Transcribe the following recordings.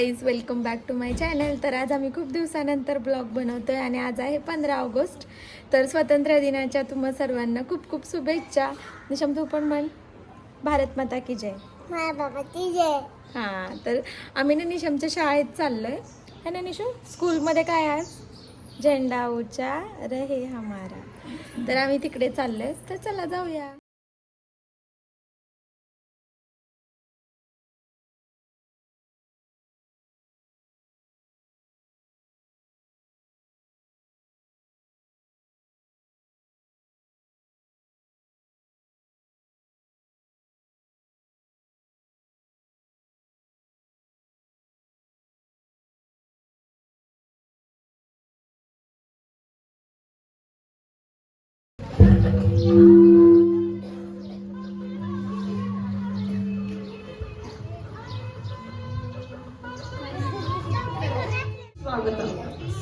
Guys welcome back to my channel तर आज आम्ही खूप दिवसानंतर ब्लॉग बनवतोय आणि आज आहे पंधरा ऑगस्ट. तर स्वातंत्र्य दिनाच्या तुम्हा सर्वांना खूप खूप शुभेच्छा. निशम तू पण म्हण. भारत माता की जय. माझ्या बाबाची जय. हां तर आम्ही ना निशमच्या शाळेत चाललोय. है ना निशम स्कूलमध्ये काय आज? झेंडा उचा रहे हमारा. तर आम्ही तिकडे चाललोय. तर चला जाऊया.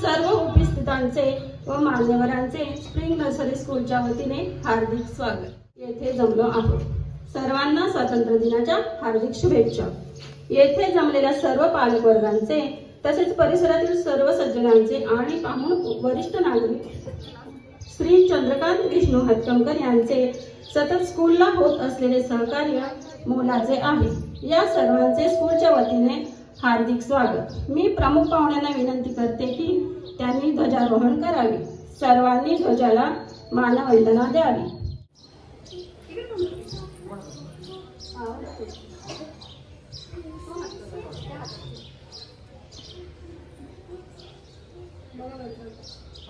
सर्व उपस्थितांचे व मान्यवरांचे स्प्रिंग नर्सरी स्कूलच्या वतीने हार्दिक स्वागत. येथे जमलो आहोत. सर्वांना स्वातंत्र्य दिनाच्या हार्दिक शुभेच्छा. येथे जमलेल्या सर्व पालकवर्गांचे तसेच परिसरातील सर्व सज्जनांचे आणि पाहून वरिष्ठ नागरिक श्री चंद्रकांत विष्णू हतकमकर यांचे सतत स्कूलला होत असलेले सहकार्य मोलाचे आहे. या सर्वांचे स्कूलच्या वतीने हार्दिक स्वागत. मी प्रमुख पाहुण्यांना विनंती करते की त्यांनी ध्वजारोहण करावे. सर्वांनी ध्वजाला मानवंदना द्यावी.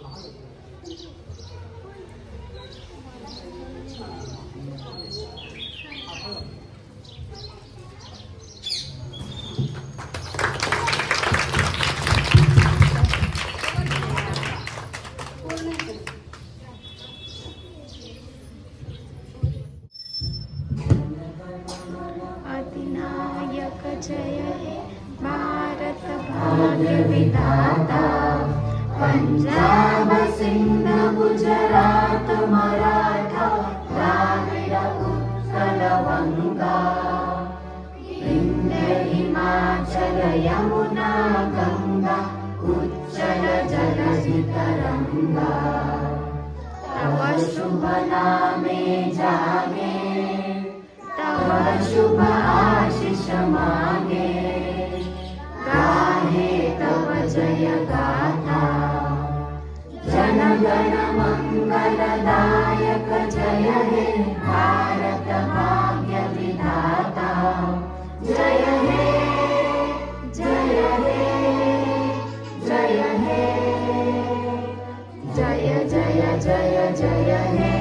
अधिनायक विधाता पंजाब सिंध गुजरात मराठा द्राविड उत्कल वंगा हिंद हिमाचल यमुना गंगा उच्चल जलधि तरंगा तव शुभ नामे जागे तव शुभ जयगाथा। जनगणमङ्गलदायक जनगण मङ्गलदायक जय हे दाता जय हे जय हे जय हे। जय जय जय जय हे।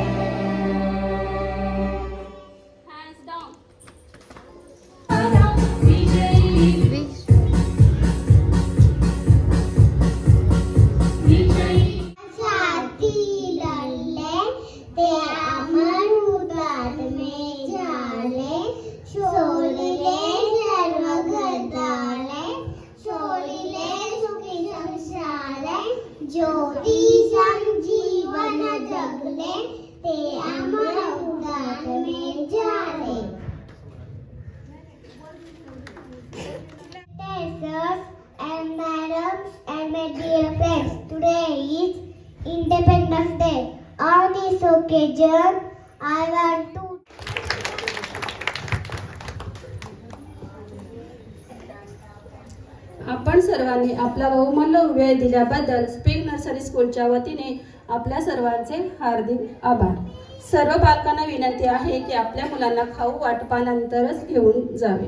and and dear friends, today is Independence Day. On this occasion, I want आपण सर्वांनी आपला बहुमूल्य वेळ दिल्याबद्दल स्प्रिंग नर्सरी स्कूलच्या वतीने आपल्या सर्वांचे हार्दिक आभार. सर्व पालकांना विनंती आहे की आपल्या मुलांना खाऊ वाटपानंतरच घेऊन जावे.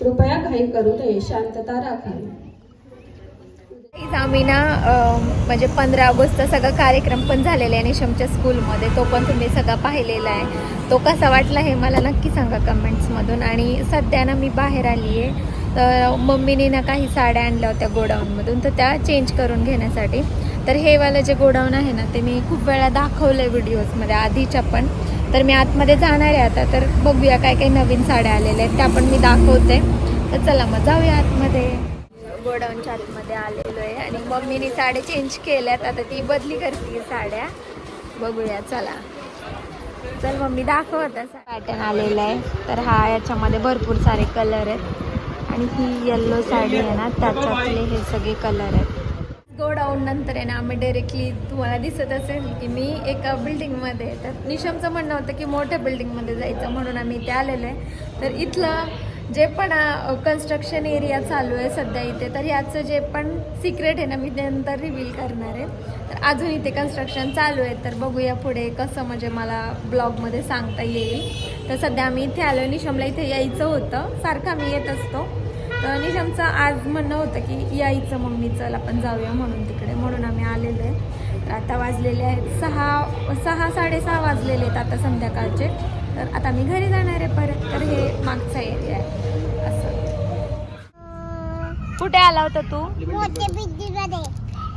कृपया घाई करू नये शांतता राखावी. आम्ही ना अं, म्हणजे पंधरा ऑगस्टचा सगळा कार्यक्रम पण झालेला आहे निशमच्या स्कूलमध्ये. तो पण तुम्ही सगळा पाहिलेला आहे. तो कसा वाटला हे मला नक्की सांगा कमेंट्समधून आणि सध्या ना मी बाहेर आली आहे तर मम्मीने ना काही साड्या आणल्या होत्या गोडाऊनमधून तर त्या चेंज करून घेण्यासाठी. तर हे वालं जे गोडाऊन आहे ना ते मी खूप वेळा दाखवलं आहे व्हिडिओजमध्ये आधीच्या पण. तर मी आतमध्ये जाणार आहे आता तर बघूया काय काही नवीन साड्या आलेल्या आहेत त्या पण मी दाखवते. तर चला मग जाऊया आतमध्ये. गोडाऊनच्या आतमध्ये आलेलो आहे आणि मम्मीने साड्या चेंज केल्यात आता ती बदली करते साड्या. बघूया चला. चल मम्मी दाखवत पॅटर्न आलेला आहे. तर हा याच्यामध्ये भरपूर सारे कलर आहेत. आणि ही येल्लो साडी आहे ना त्याच्यातले हे सगळे कलर आहेत. गोडाऊन नंतर आहे ना आम्ही डायरेक्टली तुम्हाला दिसत असेल की मी एका बिल्डिंगमध्ये तर निशमचं म्हणणं होतं की मोठ्या बिल्डिंगमध्ये जायचं म्हणून आम्ही इथे आलेलो आहे. तर इथलं जे पण कन्स्ट्रक्शन एरिया चालू आहे सध्या इथे तर याचं जे पण सिक्रेट आहे ना मी नंतर रिव्हील करणार आहे. तर अजून इथे कन्स्ट्रक्शन चालू आहे तर बघूया पुढे कसं म्हणजे मला ब्लॉगमध्ये सांगता येईल. तर सध्या आम्ही इथे आलो निशमला इथे यायचं होतं सारखं आम्ही येत असतो. तर निशमचं आज म्हणणं होतं की यायचं मम्मी चल आपण जाऊया म्हणून तिकडे म्हणून आम्ही आलेलो आहे. तर आता वाजलेले आहेत सहा सहा साडेसहा वाजलेले आहेत आता संध्याकाळचे. तर आता मी घरी जाणार आहे परत तर हे मागचं कुठे आला होता तू?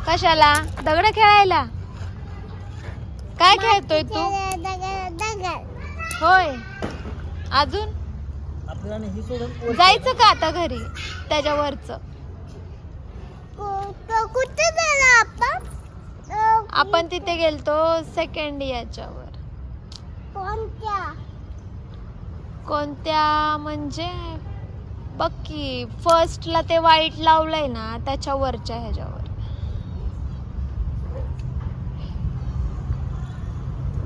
कशाला? दगड खेळायला? काय खेळतोय तू? दगड दगड. होय. अजून? जायचं का आता घरी? त्याच्यावरच. आपण? तिथे गेलतो सेकंड याच्यावर. कोणत्या? कोणत्या? म्हणजे बघ की फर्स्टला ते वाईट लावलंय ना त्याच्यावरच्या ह्याच्यावर.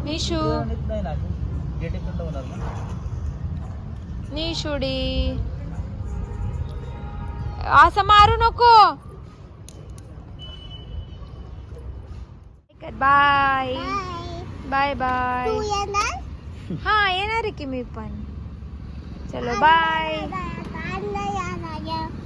निशू निशुडी असं मारू नको. बाय बाय बाय हा येणार आहे की मी पण. चलो बाय बाय बाय